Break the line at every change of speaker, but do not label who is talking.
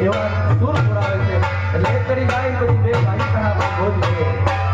એવા સુર પુરાવે છે. એટલે એક કરી ગાય, પછી બે ભાઈ પણ આપણે ભોજ છે.